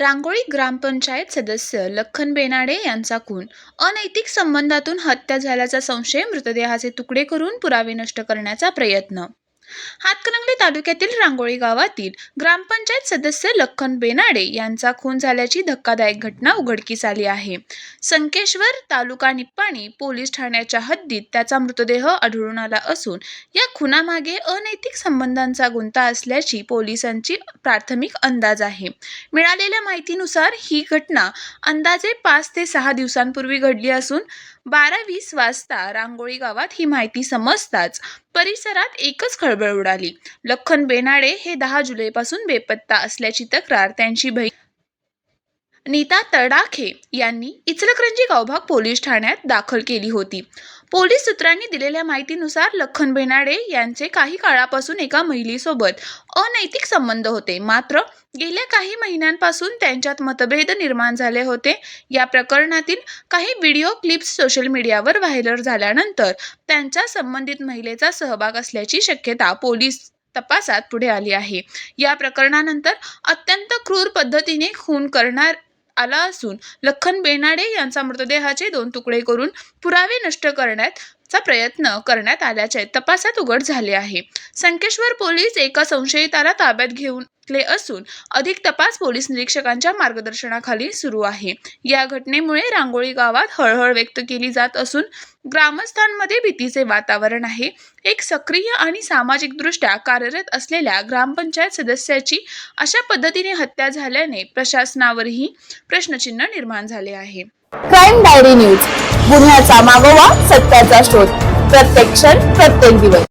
रांगोळी ग्रामपंचायत सदस्य लखन बेनाडे यांचा खून. अनैतिक संबंधातून हत्या झाल्याचा संशय मृतदेहाचे तुकडे करून पुरावे नष्ट करण्याचा प्रयत्न. हातकणंगले तालुक्यातील रांगोळी गावातील ग्रामपंचायत सदस्य लखन बेनाडे यांचा खून झाल्याची धक्कादायक घटना उघडकीस आली आहे. संकेश्वर तालुका निप्पाणी पोलीस ठाण्याच्या हद्दीत त्याचा मृतदेह आढळून आला असून या खुनामागे अनैतिक संबंधांचा गुंता असल्याची पोलिसांची प्राथमिक अंदाज आहे. मिळालेल्या माहितीनुसार ही घटना अंदाजे पाच ते सहा दिवसांपूर्वी घडली असून बारा वीस वाजता रांगोळी गावात ही माहिती समजताच परिसरात एकच खळबळ उडाली. लखन बेनाडे हे दहा जुलैपासून बेपत्ता असल्याची तक्रार त्यांची बहीण नीता तडाखे यांनी इचलकरंजी गावभाग पोलीस ठाण्यात दाखल केली होती. पोलीस सूत्रांनी दिलेल्या माहितीनुसार लखन बेनाडे यांचे काही काळापासून एका महिलेसोबत अनैतिक संबंध होते. मात्र गेल्या काही महिन्यांपासून त्यांच्यात मतभेद निर्माण झाले होते. या प्रकरणातील काही व्हिडिओ क्लिप्स सोशल मीडियावर व्हायरल झाल्यानंतर त्यांच्या संबंधित महिलेचा सहभाग असल्याची शक्यता पोलीस तपासात पुढे आली आहे. या प्रकरणानंतर अत्यंत क्रूर पद्धतीने खून करणार आला असून लखन बेनाडे यांचा मृतदेहाचे दोन तुकडे करून पुरावे नष्ट करण्याचा प्रयत्न करण्यात आल्याचे तपासात उघड झाले आहे. संकेश्वर पोलीस एका संशयिताला ताब्यात घेऊन घेतले असून अधिक तपास पोलीस निरीक्षकांच्या मार्गदर्शनाखाली सुरू आहे. या घटनेमुळे रांगोळी गावात हळहळ व्यक्त केली जात असून ग्रामस्थांमध्ये भीतीचे वातावरण आहे. एक सक्रिय आणि सामाजिकदृष्ट्या कार्यरत असलेल्या ग्रामपंचायत सदस्याची अशा पद्धतीने हत्या झाल्याने प्रशासनावरही प्रश्नचिन्ह निर्माण झाले आहे. Crime diary news. गुन्ह्याचा मागोवा सत्याचा शोध. प्रत्येक क्षण प्रत्येक दिवस.